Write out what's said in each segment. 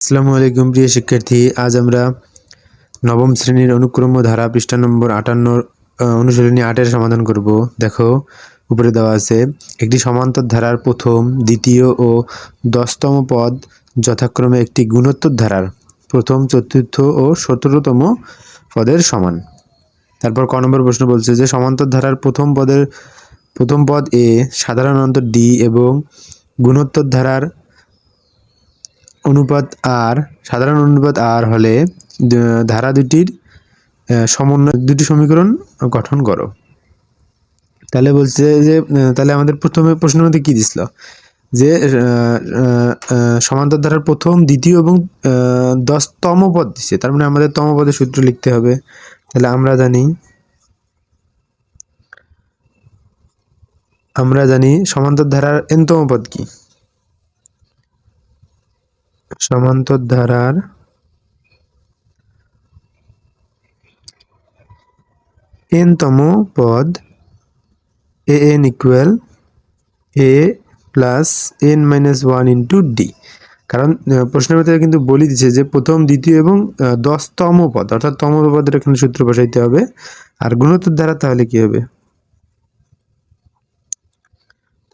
আসসালামু আলাইকুম, প্রিয় শিক্ষার্থী। আজ আমরা নবম শ্রেণির অনুক্রম ধারা পৃষ্ঠা নম্বর আটান্ন অনুশীলনী আটের সমাধান করব। দেখো, উপরে দেওয়া আছে, একটি সমান্তর ধারার প্রথম, দ্বিতীয় ও দশতম পদ যথাক্রমে একটি গুণোত্তর ধারার প্রথম, চতুর্থ ও সতেরোতম পদের সমান। তারপর ক নম্বর প্রশ্ন বলছে যে, সমান্তর ধারার প্রথম পদের, প্রথম পদ এ সাধারণ অন্তর ডি এবং গুণোত্তর ধারার অনুপাত আর সাধারণ অনুপাত আর হলে ধারা দুটির সমন্বয় দুটি সমীকরণ গঠন করো। তাহলে বলছে যে তাহলে আমাদের প্রথমে প্রশ্নের মধ্যে কি দিছিল? যে সমান্তর ধারার প্রথম, দ্বিতীয় এবং দশতম পদ দিছে। তার মানে আমাদের তম পদের সূত্র লিখতে হবে। তাহলে আমরা জানি আমরা জানি সমান্তর ধারার এনতম পদ কি। সমান্তর ধারার এনতম পদ a n equal a plus n minus one into d কারণ প্রশ্নের ভিতরে কিন্তু বলে দিচ্ছে যে প্রথম, দ্বিতীয় এবং দশতম পদ, অর্থাৎ তম পদের এখানে সূত্র বসাইতে হবে। আর গুণোত্তর ধারা তাহলে কি হবে?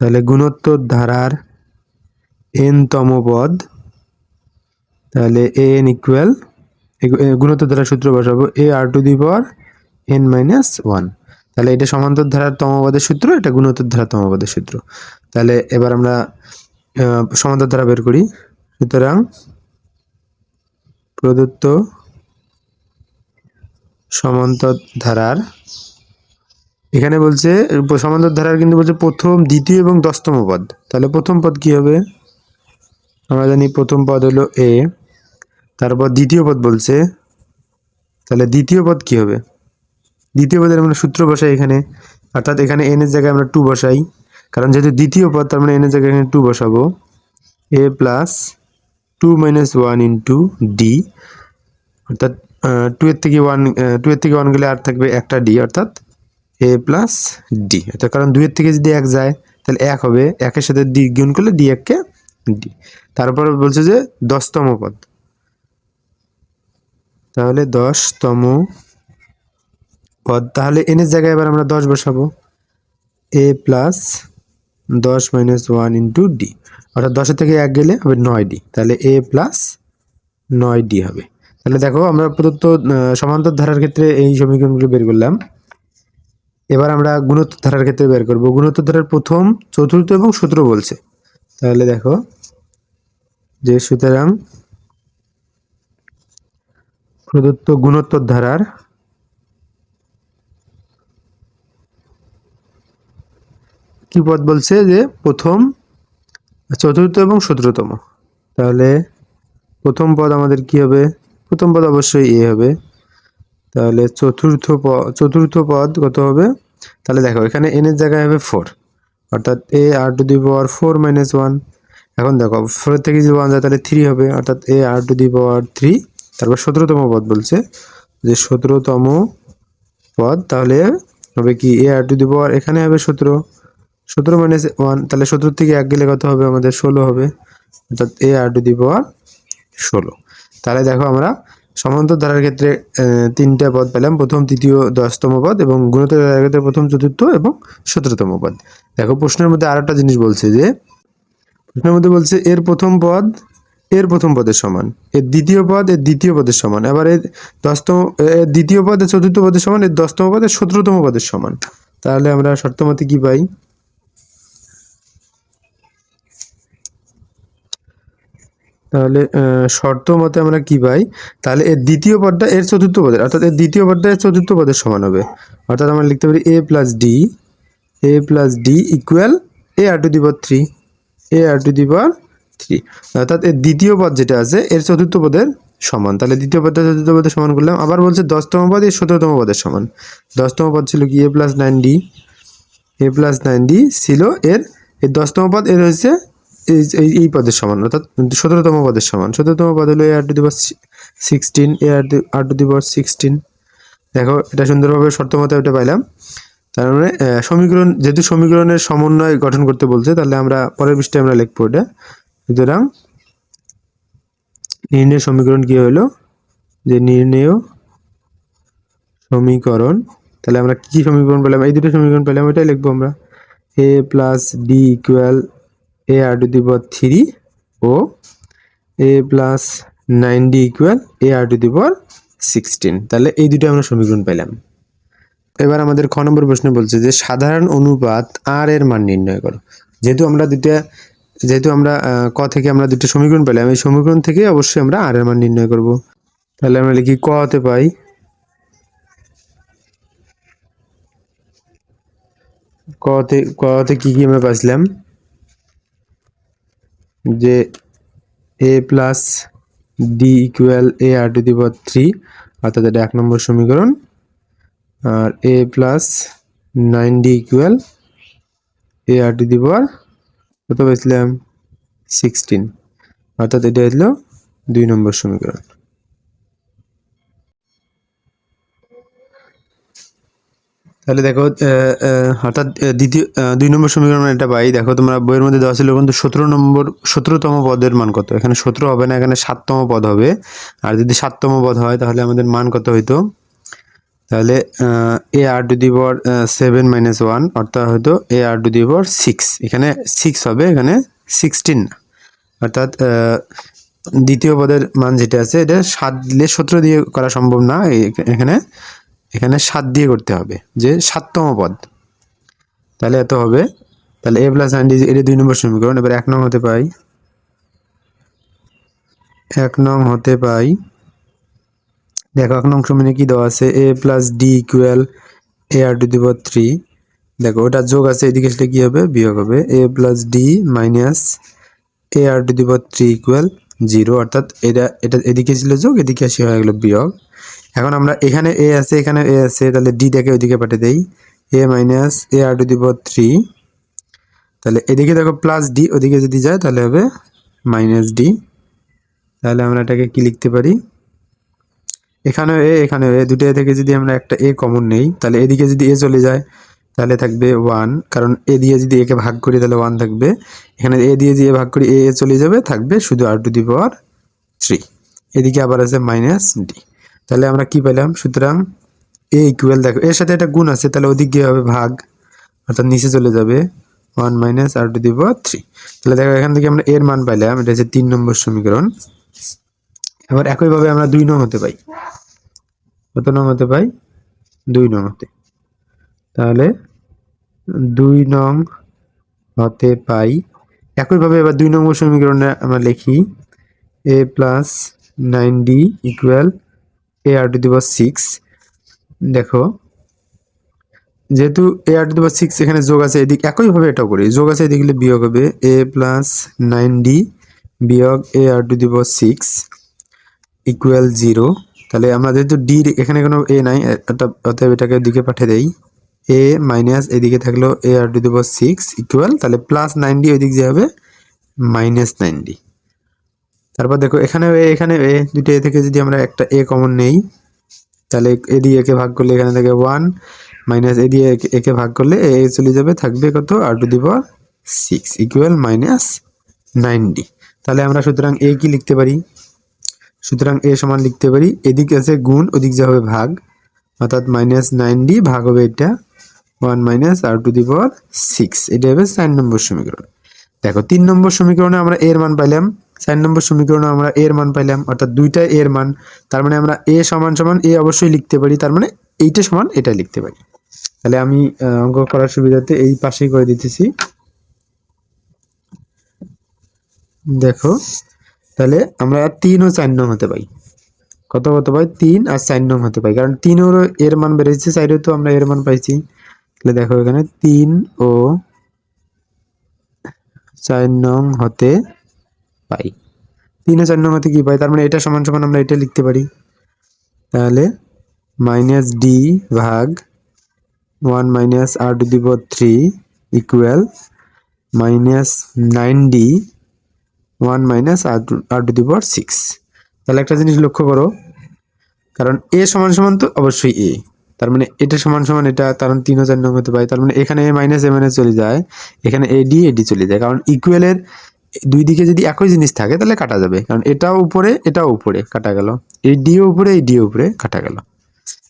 তাহলে গুণোত্তর ধারার এনতম পদ তাহলে এ এন ইকুয়াল গুণোত্তর ধারার সূত্র বসাবো a r to the power n minus one তাহলে এটা সমান্তর ধারার তমপদের সূত্র, এটা গুণোত্তর ধারার তমবাদের সূত্র। তাহলে এবার আমরা সমান্তর ধারা বের করি। সুতরাং প্রদত্ত সমান্তর ধারার, এখানে বলছে, সমান্তর ধারার কিন্তু বলছে প্রথম, দ্বিতীয় এবং দশতম পদ। তাহলে প্রথম পদ কি হবে? আমরা জানি প্রথম পদ হলো এ তারপর দ্বিতীয় পদ বলছে, তাহলে দ্বিতীয় পদ কি হবে? দ্বিতীয় পদের আমরা সূত্র বসাই এখানে, অর্থাৎ এখানে এন এর জায়গায় আমরা টু বসাই, কারণ যেহেতু দ্বিতীয় পদ, তার মানে এন এর জায়গায় এখানে টু বসাবো। A plus two minus one into d অর্থাৎ টু এর থেকে ওয়ান টু এর থেকে ওয়ান গেলে আর থাকবে একটা ডি অর্থাৎ এ প্লাস ডি অর্থাৎ কারণ দুইয়ের থেকে যদি এক যায়, তাহলে এক হবে, একের সাথে ডি গুণ করলে ডি এককে ডি তারপরে বলছে যে দশতম পদ। তাহলে দশতম পদ। তাহলে এনের জায়গায় এবার আমরা দশ বসাবো। এ প্লাস দশ মাইনাস ওয়ান ইন্টু ডি অর্থাৎ দশের থেকে এক গেলে হবে নয় ডি তাহলে এ প্লাস নয় ডি হবে। তাহলে দেখো আমরা প্রদত্ত সমান্তর ধারার ক্ষেত্রে এই সমীকরণগুলো বের করলাম। এবার আমরা গুণোত্তর ধারার ক্ষেত্রে বের করব। গুণোত্তর ধারার প্রথম, চতুর্থ এবং সূত্র বলছে। তাহলে দেখো যে সুতরাং প্রদত্ত গুণোত্তর ধারার কি পদ বলছে যে প্রথম, চতুর্থ এবং সতেরোতম? তাহলে প্রথম পদ আমাদের কি হবে? প্রথম পদ অবশ্যই এ হবে। তাহলে চতুর্থ পদ চতুর্থ পদ কত হবে? তাহলে দেখো, এখানে এন এর জায়গায় হবে ফোর অর্থাৎ a r to the power four minus one এখন দেখো ফোর থেকে যদি ওয়ান যায়, তাহলে থ্রি হবে, অর্থাৎ এ আর টু দি পাওয়ার থ্রি তারপর সতেরোতম পদ বলছে। যে সতেরোতম পদ, তাহলে হবে কি এ আর টু দি পাওয়ার এখানে হবে সতেরো। সতেরো মাইনাস ওয়ান তাহলে সতেরো থেকে এক গেলে কত হবে? আমাদের ষোলো হবে। অর্থাৎ এ আর টু দি পাওয়ার ষোলো। তাহলে দেখো আমরা সমান্তর ধারার ক্ষেত্রে তিনটা পদ পেলাম। প্রথম, তৃতীয়, দশতম পদ এবং গুণোত্তর ধারার ক্ষেত্রে প্রথম, চতুর্থ এবং সতেরোতম পদ। দেখো প্রশ্নের মধ্যে আর একটা জিনিস বলছে যে প্রশ্নের মধ্যে বলছে, এর প্রথম পদ, এর প্রথম পদের সমান। এর দ্বিতীয় পদ, এর দ্বিতীয় পদের সমান। এবার এর দশতম, এর দ্বিতীয় পদ, এর চতুর্থ পদের সমান, এর দশতম পদ, এর সতেরোতম পদের সমান। তাহলে আমরা শর্তমতে কি পাই? তাহলে শর্ত মতে আমরা কি পাই? তাহলে এর দ্বিতীয় পদটা এর চতুর্থ পদের, অর্থাৎ এর দ্বিতীয় পদটা এর চতুর্থ পদের সমান হবে। অর্থাৎ আমরা লিখতে পারি, a plus d a plus d equal a r to the power three a r to the power three. অর্থাৎ এর দ্বিতীয় পদ যেটা আছে, এর চতুর্থ পদের সমান। তাহলে দ্বিতীয় পদটা চতুর্থ পদের সমান করলাম। আবার বলছে দশতম পদ, এর সতেরোতম পদের সমান। দশতম পদ ছিল কি? A plus nine d a plus nine d ছিল এর এর দশতম পদ, এর হচ্ছে এই এই পদের সমান। অর্থাৎ সতেরোতম পদের সমান। সতেরোতম পদ হলো a r to the power sixteen a r to r to the power sixteen দেখো, এটা সুন্দরভাবে শর্ত মতে ওটা পাইলাম। তার মানে সমীকরণ, যেহেতু সমীকরণের সমন্বয় গঠন করতে বলছে, তাহলে আমরা পরের পৃষ্ঠে আমরা লিখব এটা। সুতরাং, নির্ণয় সমীকরণ কি হলো? যে নির্ণয় সমীকরণ, তাহলে আমরা কি সমীকরণ পেলাম? এই দুটো সমীকরণ পেলাম ওইটাই লিখব আমরা। A plus d equal a r to the power three O a plus nine d equal a r to the power sixteen তাহলে এই দুটো আমরা সমীকরণ পেলাম। এবার আমাদের খ নম্বর প্রশ্ন বলছে যে, সাধারণ অনুপাত আর এর মান নির্ণয় করো। যেহেতু আমরা দুটা যেহেতু আমরা ক থেকে আমরা দুটো সমীকরণ পেলাম, এই সমীকরণ থেকে অবশ্যই আমরা আর এর মান নির্ণয় করব। তাহলে আমরা লিখি ক হতে পাই। কতে কতে কি কি আমরা পাইছিলাম? যে a plus d equal a r to the power three অর্থাৎ এটা এক নম্বর সমীকরণ। আর a plus nine d equal a r to the power কত পেয়েছিলাম সিক্সটিন অর্থাৎ এটা হলো দুই নম্বর সমীকরণ। তাহলে দেখো অর্থাৎ দ্বিতীয় দুই নম্বর সমীকরণ এটা পাই। দেখো, তোমরা বইয়ের মধ্যে দেওয়া ছিল কিন্তু সতেরো নম্বর, সতেরোতম পদের মান কত? এখানে সতেরো হবে না, এখানে সাততম পদ হবে। আর যদি সাততম পদ হয়, তাহলে আমাদের মান কত হইতো? তাহলে a r to the power seven minus one অর্থাৎ হয়তো a r to the six এখানে সিক্স হবে, এখানে সিক্সটিন অর্থাৎ দ্বিতীয় পদের মান যেটা আছে, এটা সাত দিলে সতেরো দিয়ে করা সম্ভব না। এখানে এখানে সাত দিয়ে করতে হবে, যে সাততম পদ। তাহলে এত হবে। তাহলে এ প্লাস নাইন এটা দুই নম্বর সমীকরণ, এবার এক নং হতে পাই। এক নং হতে পাই দেখো এক নং সমীকরণে কি দেওয়া আছে? A plus d equal a r to the power three দেখো ওটা যোগ আছে, এদিকে আসলে কি হবে? বিয়োগ হবে। A plus d minus a r to the power three equal zero অর্থাৎ এটা এটা এদিকে ছিল যোগ, এদিকে আসে হয়ে গেলো বিয়োগ। এখন আমরা এখানে এ আছে, এখানে এ আছে, তাহলে ডিটাকে ওইদিকে পাঠিয়ে দেই। A minus a r to the power three তাহলে এদিকে দেখো প্লাস ডি ওদিকে যদি যায়, তাহলে হবে মাইনাস ডি তাহলে আমরা এটাকে কি লিখতে পারি? এখানেও এ এখানেও এ দুটো থেকে যদি আমরা একটা এ কমন নেই, তাহলে এদিকে যদি এ চলে যায়, তাহলে থাকবে ওয়ান কারণ এ দিয়ে যদি একে ভাগ করি, তাহলে ওয়ান থাকবে। এখানে এ দিয়ে দিয়ে ভাগ করি, এ এ চলে যাবে, থাকবে শুধু আর টু দি পাওয়ার থ্রি এদিকে আবার আছে মাইনাস ডি তাহলে আমরা কি পেলাম? সুতরাং এ ইকুয়াল দেখো, এর সাথে একটা গুণ আছে, তাহলে ওদিক গিয়ে হবে ভাগ, অর্থাৎ নিচে চলে যাবে one minus r to the power three তাহলে দেখো, এখান থেকে আমরা এর মান পাইলাম, এটা হচ্ছে তিন নম্বর সমীকরণ। এবার একইভাবে আমরা দুই নং হতে পাই। কত নং হতে পাই? দুই নং হতে। তাহলে দুই নং হতে পাই। একইভাবে এবার দুই নম্বর সমীকরণে আমরা লিখি a plus nine d equal a r to the power six দেখো, যেহেতু এ আর টু দি পাওয়ার সিক্স এখানে যোগ আছে, এদিক একইভাবে এটাও করি। যোগ আছে, এদিকে বিয়োগ হবে এ প্লাস নাইন ডি বিয়োগ a r to the power six equal zero তাহলে আমরা যেহেতু ডি এখানে কোনো এ নাই, অতএব এটাকে দিকে পাঠিয়ে দেই। এ মাইনাস এদিকে থাকল a r to the power six equal তাহলে প্লাস নাইন ডি ওইদিক যে হবে মাইনাস নাইন ডি তারপর দেখো এখানে এ এখানে এ দুটো এ থেকে যদি আমরা একটা এ কমন নেই, তাহলে এ দিয়ে একে ভাগ করলে এখানে থাকে ওয়ান মাইনাস এ দিয়ে একে- ভাগ করলে এ চলে যাবে, থাকবে কত? R to the power six equal minus nine d তাহলে আমরা সুতরাং এ কি লিখতে পারি? সুতরাং এ সমান লিখতে পারি, এদিক আছে গুণ, ওদিক যা হবে ভাগ, অর্থাৎ মাইনাস নাইন ডি ভাগ হবে এটা one minus r to the power six এটা হবে চার নম্বর সমীকরণ। দেখো, তিন নম্বর সমীকরণে আমরা এর মান পাইলাম, চার নম্বর সমীকরণে আমরা এর মান পাইলাম, অর্থাৎ দুইটা এর মান, তার মানে আমরা এ সমান সমান এ অবশ্যই লিখতে পারি, তার মানে এইটা সমান এটা লিখতে পারি। তাহলে আমি অঙ্ক করার সুবিধাতে এই পাশেই করে দিতেছি। দেখো তাহলে আমরা তিন ও চার নং হতে পাই। কত কত পাই? তিন আর চার নং হতে পাই। কারণ তিনেরও এর মান বেড়েছে চাইরেও তো আমরা এর মান পাইছি। তাহলে দেখো এখানে তিন ও চার নং হতে পাই। তিন ও চার নং হতে কি পাই? তার মানে এটা সমান সমান আমরা এটা লিখতে পারি। তাহলে মাইনাস ডি ভাগ one minus r to the three equal minus nine d one minus r r to the power six তাহলে একটা জিনিস লক্ষ্য করো, কারণ এ সমান সমান তো অবশ্যই এ তার মানে এটা সমান সমান এটা কারণ তিন হাজার নং হতে পারে। তার মানে এখানে এ মাইনাস এ মাইনাস চলে যায়। এখানে এ ডি এ ডি চলে যায়। কারণ ইকুয়ালের দুই দিকে যদি একই জিনিস থাকে, তাহলে কাটা যাবে। কারণ এটাও উপরে এটাও উপরে কাটা গেল। এই ডিও উপরে এই ডিও উপরে কাটা গেল।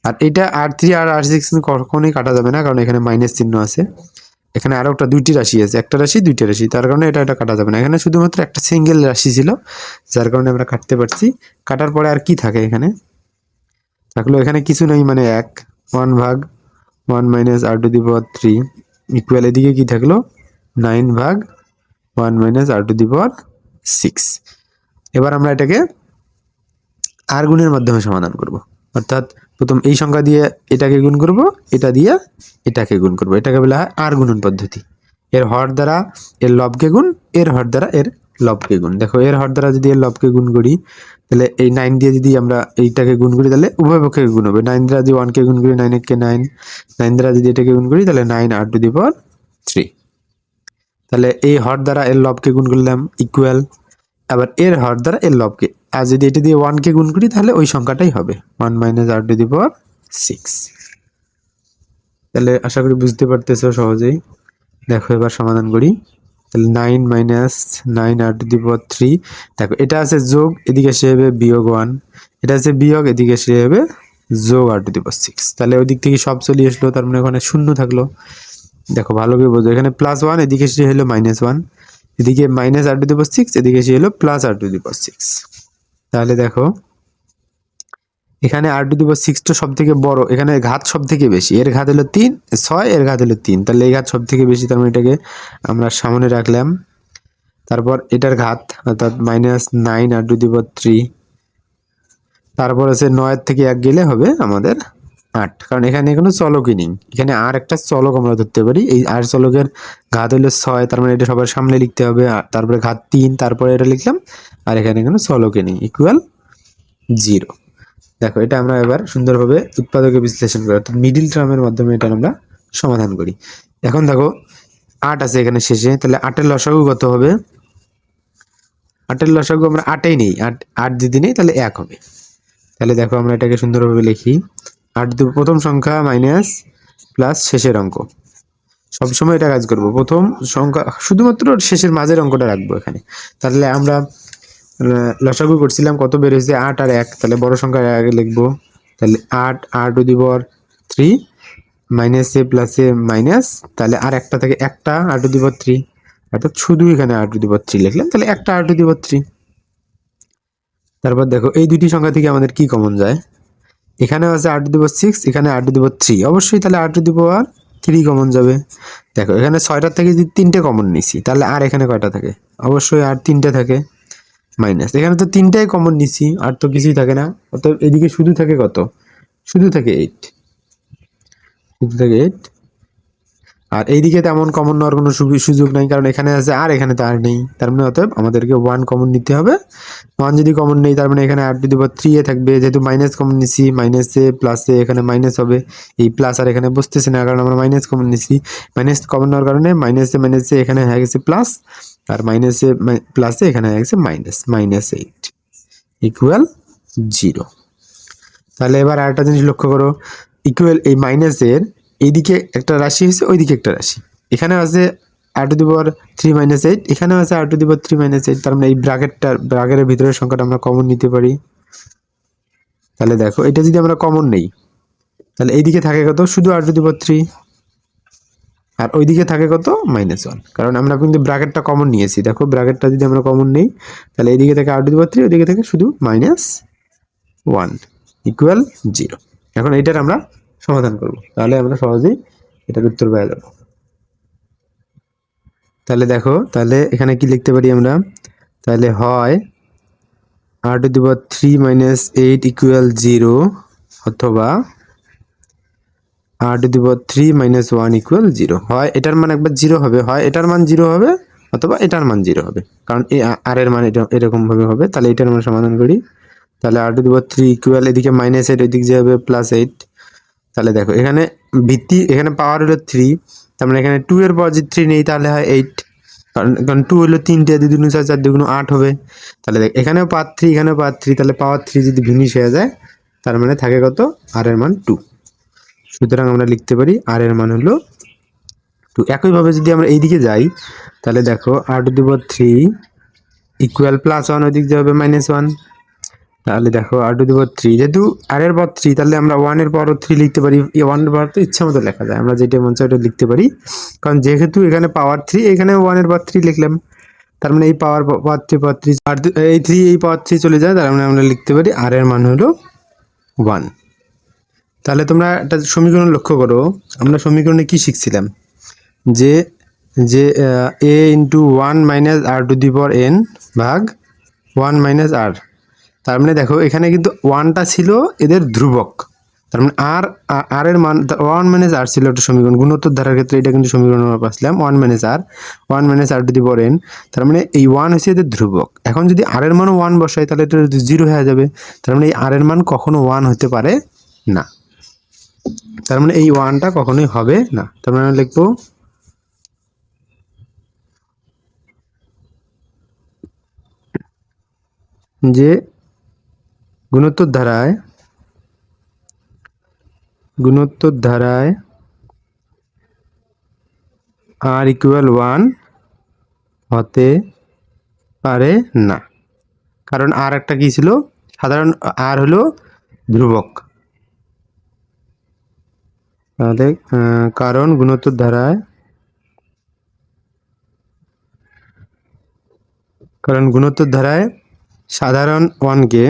আর এটা আর থ্রি আর আর সিক্স কখনোই কাটা যাবে না, কারণ এখানে মাইনাস চিহ্ন আছে। এখানে আরও একটা দুইটি রাশি আছে, একটা রাশি, দুইটা রাশি। তার কারণে এটা এটা কাটা যাবে না। এখানে শুধুমাত্র একটা সিঙ্গেল রাশি ছিল, যার কারণে আমরা কাটতে পারছি। কাটার পরে আর কি থাকে এখানে? থাকল এখানে কিছু নেই মানে এক ওয়ান ভাগ one minus r to the power three equal এদিকে কী থাকল? নাইন ভাগ one minus r to the power six এবার আমরা এটাকে আর গুণের মাধ্যমে সমাধান করব। অর্থাৎ প্রথম এই সংখ্যা দিয়ে এটাকে গুণ করব, এটা দিয়ে এটাকে গুণ করব। এটাকে বলা হয় আর গুণন পদ্ধতি। এর হর দ্বারা এর লবকে গুণ, এর হর দ্বারা এর লবকে গুণ। দেখো, এর হর দ্বারা যদি এর লবকে গুণ করি, তাহলে এই নাইন দিয়ে যদি আমরা এইটাকে গুণ করি, তাহলে উভয় পক্ষে গুণ হবে। নাইন দ্বারা যদি ওয়ানকে গুণ করি নাইন একে নাইন নাইন দ্বারা যদি এটাকে গুণ করি, তাহলে nine r to the power three তাহলে এই হর দ্বারা এর লবকে গুণ করলাম ইকুয়াল আবার এর হর দ্বারা এর লবকে। আর যদি এটা দিয়ে ওয়ানকে গুণ করি, তাহলে ওই সংখ্যাটাই হবে। One minus r to the power six. তাহলে আশা করি বুঝতে পারতেছো সহজেই। দেখো এবার সমাধান করি। তাহলে nine minus nine r to the power three. দেখো, এটা আছে যোগ, এদিকে সে হবে বিয়োগ ওয়ান। এটা আছে বিয়োগ, এদিকে সে হবে যোগ আর টু দি পাওয়ার সিক্স। তাহলে ওই দিক থেকে সব চলে আসলো, তার মানে ওখানে শূন্য থাকল। দেখো, ভালো করে বোঝো। এখানে প্লাস ওয়ান এদিকে সে হলো মাইনাস ওয়ান এদিকে minus r to the power six এদিকে সে হলো plus r to the power six তাহলে দেখো, এখানে আর টু দি পাওয়ার সিক্সটা সব থেকে বড়, এখানে ঘাত সব থেকে বেশি। এর ঘাত হলো তিন, ছয়, এর ঘাত হলো তিন। তাহলে এই ঘাত সব থেকে বেশি, তার মানে এটাকে আমরা সামনে রাখলাম। তারপর এটার ঘাত, অর্থাৎ minus nine r to the power three তারপর আছে নয়ের থেকে এক গেলে হবে আমাদের আট। কারণ এখানে কোনো চলকই নেই। এখানে আর একটা চলক আমরা ধরতে পারি। এই আর চলকের ঘাত হলো ছয়, তার মানে এটা সবার সামনে লিখতে হবে। তারপরে ঘাত তিন, তারপরে এটা লিখলাম। আর এখানে কোনো চলকই নেই। ইকুয়াল জিরো দেখো, এটা আমরা এবার সুন্দরভাবে উৎপাদকে বিশ্লেষণ করি, অর্থাৎ মিডিল টার্মের মাধ্যমে এটা আমরা সমাধান করি। এখন দেখো, আট আছে এখানে শেষে। তাহলে আটের লসাগু কত হবে? আটের লসাগু আমরা আটেই নেই। আট আট যদি নেই, তাহলে এক হবে। তাহলে দেখো, আমরা এটাকে সুন্দরভাবে লিখি। আট দু প্রথম সংখ্যা মাইনাস প্লাস শেষের অঙ্ক। সবসময় এটা কাজ করব। প্রথম সংখ্যা, শুধুমাত্র শেষের মাঝের অঙ্কটা রাখব এখানে। তাহলে আমরা লসাগু করছিলাম কত বের হয়েছে আট আর এক। তাহলে বড় সংখ্যা আগে লিখব। তাহলে আট আট to the three minus a plus a minus তাহলে আর একটা থেকে একটা, আট টু থ্রি অর্থাৎ শুধু এখানে আট টু দি থ্রি লিখলাম। তাহলে একটা আট টু দি থ্রি তারপর দেখো, এই দুটি সংখ্যা থেকে আমাদের কি কমন যায়? এখানেও আছে আর টু সিক্স এখানে আর টু থ্রি অবশ্যই তাহলে r to power three common যাবে। দেখো, এখানে ছয়টার থেকে যদি তিনটে কমন নিছি, তাহলে আর এখানে কয়টা থাকে? অবশ্যই আর তিনটে থাকে মাইনাস এখানে তো তিনটাই কমন নিছি, আর তো কিছুই থাকে না। অর্থাৎ এদিকে শুধু থাকে কত? শুধু থাকে এইট শুধু থাকে এইট আর এইদিকে তেমন কমন নেওয়ার কোনো সুযোগ নাই, কারণ এখানে আছে আর এখানে তো আর নেই। তার মানে অতএব আমাদেরকে ওয়ান কমন নিতে হবে। ওয়ান যদি কমন নেই, তার মানে এখানে আর টু দি পাওয়ার থ্রি এ থাকবে, যেহেতু মাইনাস কমন নিছি মাইনাসে প্লাসে এখানে মাইনাস হবে। এই প্লাস আর এখানে বসতেছে না, কারণ আমরা মাইনাস কমন নিছি। মাইনাস কমন নেওয়ার কারণে মাইনাসে মাইনাসে এখানে হয়ে গেছে প্লাস আর মাইনাসে প্লাসে এখানে হয়ে গেছে minus minus eight equal zero তাহলে এবার আরেকটা জিনিস লক্ষ্য করো। ইকুয়াল এই মাইনাসের এইদিকে একটা রাশি হয়েছে, ওইদিকে একটা রাশি। এখানে আছে r to the power three minus eight এখানেও আছে r to the power three minus eight তার মানে এই ব্রাকেটটা ব্রাকেটের ভিতরের সংখ্যাটা আমরা কমন নিতে পারি। তাহলে দেখো, এটা যদি আমরা কমন নেই, তাহলে এইদিকে থাকে কত? শুধু আর টু দি পাওয়ার থ্রি আর ওইদিকে থাকে কত? মাইনাস ওয়ান কারণ আমরা কিন্তু ব্রাকেটটা কমন নিয়েছি। দেখো ব্রাকেটটা যদি আমরা কমন নেই, তাহলে এইদিকে থেকে আর টু দি পাওয়ার থ্রি ওইদিকে থেকে শুধু মাইনাস ওয়ান ইকুয়াল জিরো এখন এটার আমরা সমাধান করব। তাহলে আমরা সহজেই এটার উত্তর পেয়ে যাব। তাহলে দেখো, তাহলে এখানে কি লিখতে পারি আমরা? তাহলে হয় r to the power three minus eight equal zero অথবা r to the power three minus one equal zero হয় এটার মান একবার জিরো হবে, হয় এটার মান জিরো হবে অথবা এটার মান জিরো হবে। কারণ এই আর এর মান এটা এরকম ভাবে হবে, তাহলে এটার মান সমাধান করি। তাহলে r to the power three equal এদিকে মাইনাস এইট এদিকে যে হবে প্লাস এইট তাহলে দেখো, এখানে ভিত্তি, এখানে পাওয়ার হলো থ্রি তার মানে এখানে টু এর পাওয়ার যদি থ্রি নেই তাহলে হয় এইট কারণ কারণ টু হলো তিনটে, দুই দুগুণ চার চার দুগুণ আট হবে। তাহলে দেখ, এখানেও পাওয়ার থ্রি এখানেও পাওয়ার থ্রি তাহলে পাওয়ার থ্রি যদি ভিনিশ হয়ে যায়, তার মানে থাকে কত? আর এর মান টু সুতরাং আমরা লিখতে পারি আর এর মান হলো টু একইভাবে যদি আমরা এইদিকে যাই, তাহলে দেখো r to three equal plus one ওই দিক দিয়ে হবে মাইনাস ওয়ান তাহলে দেখো আর টু দি থ্রি। যেহেতু আর এর পর থ্রি, তাহলে আমরা ওয়ানের পরও থ্রি লিখতে পারি। ওয়ানের পাওয়ার তো ইচ্ছা মতো লেখা যায়। আমরা যেটা মন চাই ওটা লিখতে পারি। কারণ যেহেতু এখানে পাওয়ার থ্রি এখানে ওয়ানের পর থ্রি লিখলাম। তার মানে এই পাওয়ার পাওয়ার থ্রি পাওয়ার থ্রি আর এই থ্রি এই পাওয়ার থ্রি চলে যায়। তার মানে আমরা লিখতে পারি আর এর মান হলো ওয়ান তাহলে তোমরা একটা সমীকরণ লক্ষ্য করো। আমরা সমীকরণে কি শিখছিলাম? যে যে a into one minus r to the power n ভাগ ওয়ান মাইনাস আর তার মানে দেখো, এখানে কিন্তু ওয়ানটা ছিল এদের ধ্রুবক। তার মানে আর আর এর মান ওয়ান মাইনাস আর ছিল একটা সমীকরণ। গুণোত্তর ধারার ক্ষেত্রে এটা কিন্তু সমীকরণ আমরা পাচ্ছিলাম one minus r one minus r to the power n তার মানে এই ওয়ান হচ্ছে এদের ধ্রুবক। এখন যদি আর এর মানও ওয়ান বসাই, তাহলে এটা জিরো হয়ে যাবে। তার মানে এই আর এর মান কখনো ওয়ান হতে পারে না। তার মানে এই ওয়ানটা কখনোই হবে না। তার মানে আমরা লিখব, যে গুণোত্তর ধারায় গুণোত্তর ধারায় আর ইকুয়াল ওয়ান হতে পারে না। কারণ আর একটা কী ছিল? সাধারণ আর হলো ধ্রুবক। তাহলে কারণ গুণোত্তর ধারায় কারণ গুণোত্তর ধারায় সাধারণ ওয়ানকে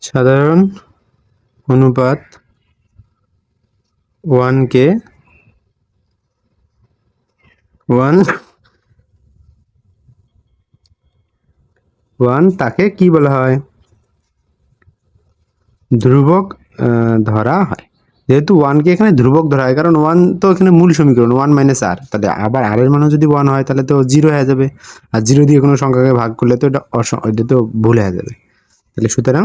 সাধারণ অনুপাত ওয়ানকে ওয়ান ওয়ান তাকে কি বলা হয়? ধ্রুবক ধরা হয়। যেহেতু ওয়ানকে এখানে ধ্রুবক ধরা হয়, কারণ ওয়ান তো এখানে মূল সমীকরণ, ওয়ান মাইনাস আর। তাহলে আবার আর এর মানও যদি ওয়ান হয়, তাহলে তো জিরো হয়ে যাবে। আর জিরো দিয়ে কোনো সংখ্যাকে ভাগ করলে তো এটা অস- এটা তো ভুল হয়ে যাবে। তাহলে সুতরাং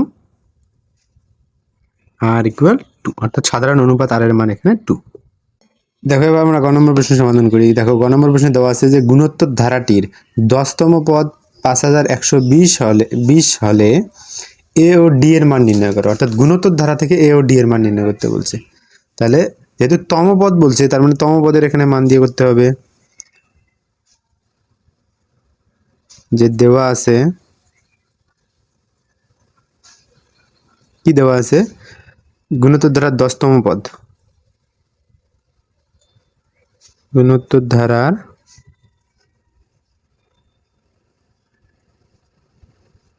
আর ইকুয়াল টু অর্থাৎ সাধারণ অনুপাত আর এর মান এখানে টু দেখো, এবার আমরা গ নম্বর প্রশ্ন সমাধান করি। দেখো, গ নম্বর প্রশ্নে দেওয়া আছে যে গুণোত্তর ধারাটির দশতম পদ পাঁচ হাজার একশো বিশ হলে বিশ হলে এ ও ডি এর মান নির্ণয় করো। অর্থাৎ গুণোত্তর ধারা থেকে এ ও ডি এর মান নির্ণয় করতে বলছে। তাহলে যেহেতু তম পদ বলছে, তার মানে তম পদের এখানে মান দিয়ে করতে হবে। যে দেওয়া আছে, কি দেওয়া আছে? গুণোত্তর দশতম পদ। গুণোত্তর ধারার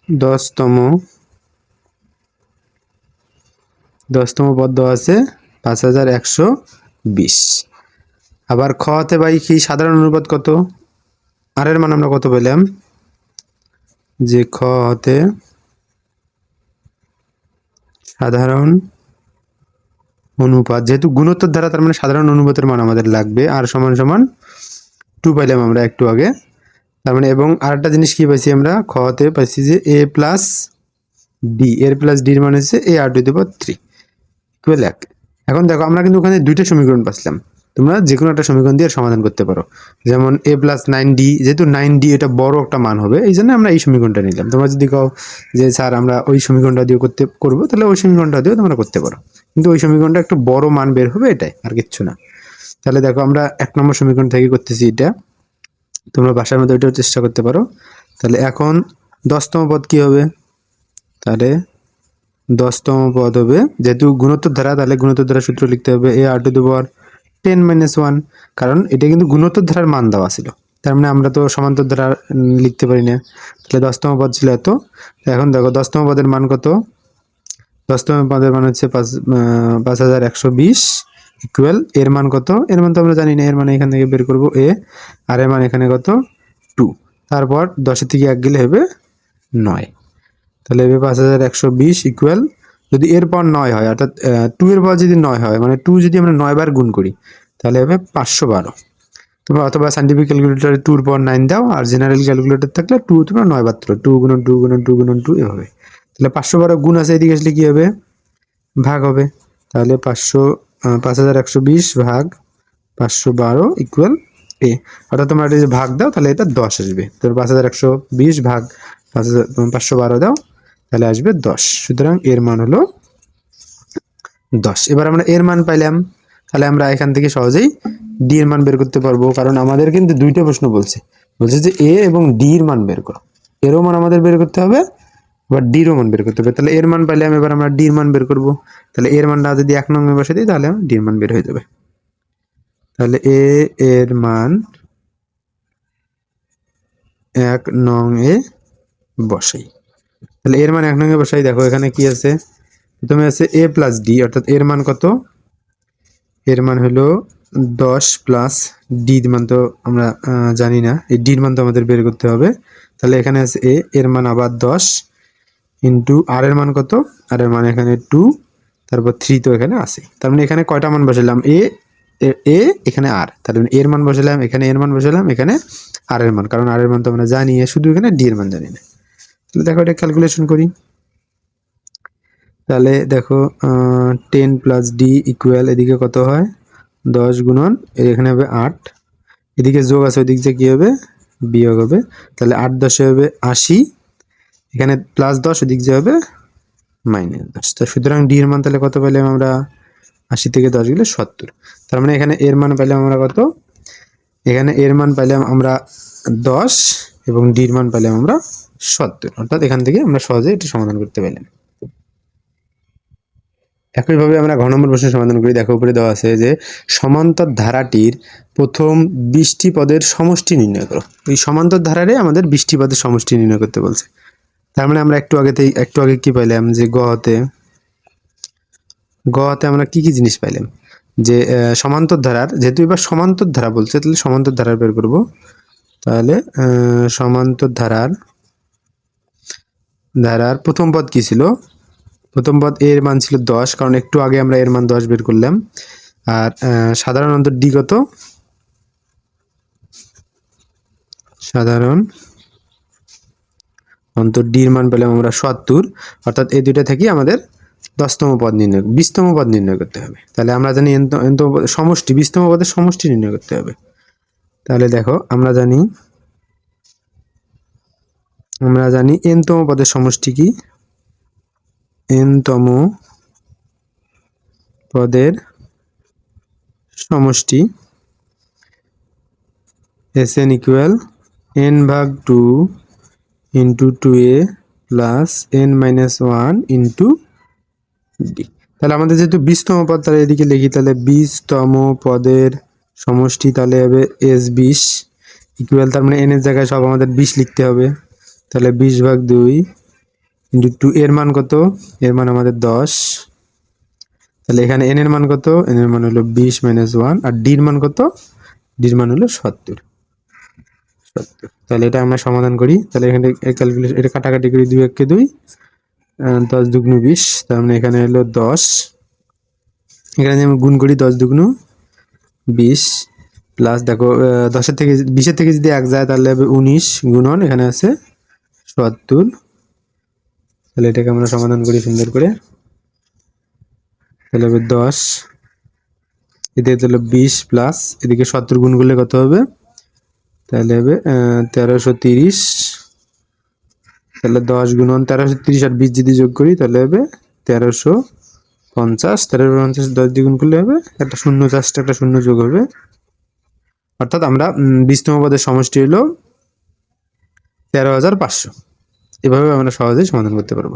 দশতম দশতম পদ আছে পাঁচ হাজার একশো বিশ। আবার খ হতে ভাই কি সাধারণ অনুপাত কত? আর এর মান আমরা কত পেলাম? যে খ হতে সাধারণ অনুপাত, যেহেতু গুণোত্তর দ্বারা তার মানে সাধারণ অনুপাতের মান আমাদের লাগবে, আর সমান সমান টু পাইলাম আমরা একটু আগে। তার মানে এবং আরেকটা জিনিস কি পাইছি আমরা? খতে পাইছি যে এ প্লাস ডি এর প্লাস ডির মানে হচ্ছে এ আর টু দেব থ্রি ইকুয়াল এক। এখন দেখো আমরা কিন্তু ওখানে দুইটা সমীকরণ পাচ্ছিলাম তোমরা যে কোনো একটা সমীকরণ দিয়ে সমাধান করতে পারো। যেমন এ প্লাস নাইন ডি যেহেতু নাইন ডি এটা বড় একটা মান হবে, এই জন্য আমরা এই সমীকরণটা নিলাম। তোমরা যদি কাও যে, স্যার, আমরা ওই সমীকরণটা দিয়ে করতে করব তাহলে ওই সমীকরণটা দিয়েও তোমরা করতে পারো। কিন্তু ওই সমীকরণটা একটু বড় মান বের হবে এটাই, আর কিচ্ছু না। তাহলে দেখো, আমরা এক নম্বর সমীকরণ থেকে করতেছি এটা। তোমরা বাসার মধ্যে ওইটাও চেষ্টা করতে পারো। তাহলে এখন দশতম পদ কি হবে? তাহলে দশতম পদ হবে, যেহেতু গুণোত্তর ধারা, তাহলে গুণোত্তর ধারা সূত্র লিখতে হবে a r to the power ten minus one কারণ এটা কিন্তু গুণোত্তর ধারার মান দেওয়া ছিল। তার মানে আমরা তো সমান্তর ধারা লিখতে পারি না। তাহলে দশতম পদ ছিল এত। এখন দেখো, দশতম পদের মান কত? দশতম পদের মান হচ্ছে পাঁচ পাঁচ হাজার একশো বিশ ইকুয়াল এর মান কত? এর মান তো আমরা জানি না। এর মানে এখান থেকে বের করব এ আর এর মান এখানে কত? টু তারপর দশের থেকে এক গেলে হবে নয়। তাহলে হবে পাঁচ হাজার একশো বিশ ইকুয়াল যদি এর পর নয় হয়, অর্থাৎ টু এর পর যদি নয় হয় মানে টু যদি আমরা নয় বার গুণ করি, তাহলে হবে পাঁচশো বারো। তোমরা অথবা সাইন্টিফিক ক্যালকুলেটারে টুর পর নাইন দাও, আর জেনারেল ক্যালকুলেটর থাকলে টু তোমরা নয় বার টু গুণন টু গুণন টু গুণন টু এভাবে। তাহলে পাঁচশো বারো গুণ আছে, এদিকে আসলে কি হবে? ভাগ হবে। তাহলে পাঁচশো পাঁচ হাজার একশো বিশ ভাগ পাঁচশো বারো ইকুয়াল এ অর্থাৎ তোমরা যদি ভাগ দাও, তাহলে এটা দশ আসবে। তো পাঁচ হাজার একশো বিশ ভাগ পাঁচ হাজার, পাঁচশো বারো দাও। তাহলে আসবে দশ। সুতরাং এর মান হলো দশ। এবার আমরা এর মান পাইলাম। তাহলে আমরা এখান থেকে সহজেই ডি এর মান বের করতে পারব, কারণ আমাদের কিন্তু দুইটা প্রশ্ন বলছে। বলছে যে এ এবং ডি এর মান বের করো। এরও মান আমাদের বের করতে হবে, আবার ডিরও মান বের করতে হবে। তাহলে এর মান পাইলাম, এবার আমরা ডির মান বের করব। তাহলে এর মানটা যদি এক নঙ্গে বসে দিই, তাহলে ডির মান বের হয়ে যাবে। তাহলে এ এর মান এক নং এ বসাই। তাহলে এর মান এক নঙ্গে বসাই দেখো এখানে কি আছে প্রথমে আছে এ প্লাস ডি অর্থাৎ এর মান কত এর মান হলো দশ প্লাস ডি মান তো আমরা জানি না এই ডির মান তো আমাদের বের করতে হবে তাহলে এখানে আছে এ এর মান আবার দশ ইন্টু আর এর মান কত আর এর মান এখানে টু তারপর থ্রি তো এখানে আছে তার মানে এখানে কয়টা মান বসালাম এ- এ এখানে আর তার মানে এর মান বসালাম এখানে এর মান বসালাম এখানে আর এর মান কারণ আর এর মান তো আমরা জানি শুধু এখানে ডি এর মান জানি না তাহলে দেখো এটা ক্যালকুলেশন করি। তাহলে দেখো টেন প্লাস ডি ইকুয়াল এদিকে কত হয়? দশ গুণন এখানে হবে আট। এদিকে যোগ আছে ওইদিক যে কী হবে? বিয়োগ হবে। তাহলে আট দশে হবে আশি। এখানে প্লাস দশ, ওদিক যে হবে মাইনাস দশ। তো সুতরাং ডি এর মান তাহলে কত পেলাম আমরা? আশি থেকে দশ গেলে সত্তর। তার মানে এখানে এর মান পাইলাম আমরা কত? এখানে এর মান পাইলাম আমরা দশ এবং ডির মান পাইলাম আমরা সত্তর। অর্থাৎ এখান থেকে আমরা সহজে এটা সমাধান করতে পারলাম একইভাবে আমরা ঘ নম্বর প্রশ্নের সমাধান করি। দেখো, উপরে দেওয়া আছে যে সমান্তর ধারাটির প্রথম বিশটি পদের সমষ্টি নির্ণয় করো। এই সমান্তর ধারারে আমাদের বিশটি পদের সমষ্টি নির্ণয় করতে বলছে। তার মানে আমরা একটু আগেতেই একটু আগে কি পাইলাম? যে গতে গতে আমরা কি কি জিনিস পাইলাম? যে সমান্তর ধারার যেহেতু এবার সমান্তর ধারা বলছে, তাহলে সমান্তর ধারার বের করব। তাহলে সমান্তর ধারার ধারার প্রথম পদ কি ছিল? প্রথম পদ এর মান ছিল দশ কারণ একটু আগে আমরা এর মান দশ বের করলাম। আর আহ, সাধারণ অন্তর ডি কত? সাধারণ অন্তর ডির মান পেলাম আমরা সত্তর। অর্থাৎ এই দুইটা থেকে আমাদের দশতম পদ নির্ণয় বিশতম পদ নির্ণয় করতে হবে। তাহলে আমরা জানি সমষ্টি বিশতম পদের সমষ্টি নির্ণয় করতে হবে। তাহলে দেখো আমরা জানি আমরা জানি এনতম পদের সমষ্টি কি? এনতম পদের সমষ্টি এস এন ইকুয়াল এন ভাগ two into two a plus n minus one into d তাহলে আমাদের যেহেতু বিশতম পদ, তাহলে এদিকে লিখি, তাহলে বিশতম পদের সমষ্টি তাহলে হবে এস বিশ। ইকুয়াল তার মানে এন এর জায়গায় সব আমাদের বিশ লিখতে হবে। তাহলে বিশ ভাগ দুই ইন্টু টু, এর মান কত? এর মান আমাদের দশ। তাহলে এখানে এন এর মান কত? এন এর মান হলো বিশ মাইনাস ওয়ান আর ডির মান কত? ডির মান হলো সত্তর। সত্তর। তাহলে এটা আমরা সমাধান করি। তাহলে এখানে ক্যালকুলেশন এটা কাটাকাটি করি দুই এককে দুই দশ দুগ্ন বিশ। তার মানে এখানে হলো দশ। এখানে আমি গুণ করি দশ দুগ্ন বিশ প্লাস দেখো দশের থেকে, বিশের থেকে যদি এক যায় তাহলে হবে উনিশ গুণন, এখানে আছে সত্তর। তাহলে এটাকে আমরা সমাধান করি সুন্দর করে। তাহলে হবে দশ। এদিকে তাহলে বিশ প্লাস এদিকে সত্তর গুণ করলে কত হবে? তাহলে হবে তেরোশো তিরিশ। তাহলে দশ গুণন তেরোশো তিরিশ আর বিশ যদি যোগ করি তাহলে হবে তেরোশো পঞ্চাশ। তেরোশো পঞ্চাশ দশ দ্বিগুণ করলে হবে একটা শূন্য চাষটা একটা শূন্য যোগ হবে। অর্থাৎ আমরা উম, বিশতম পদের সমষ্টি হলো তেরো হাজার পাঁচশো। এভাবে আমরা সহজেই সমাধান করতে পারব।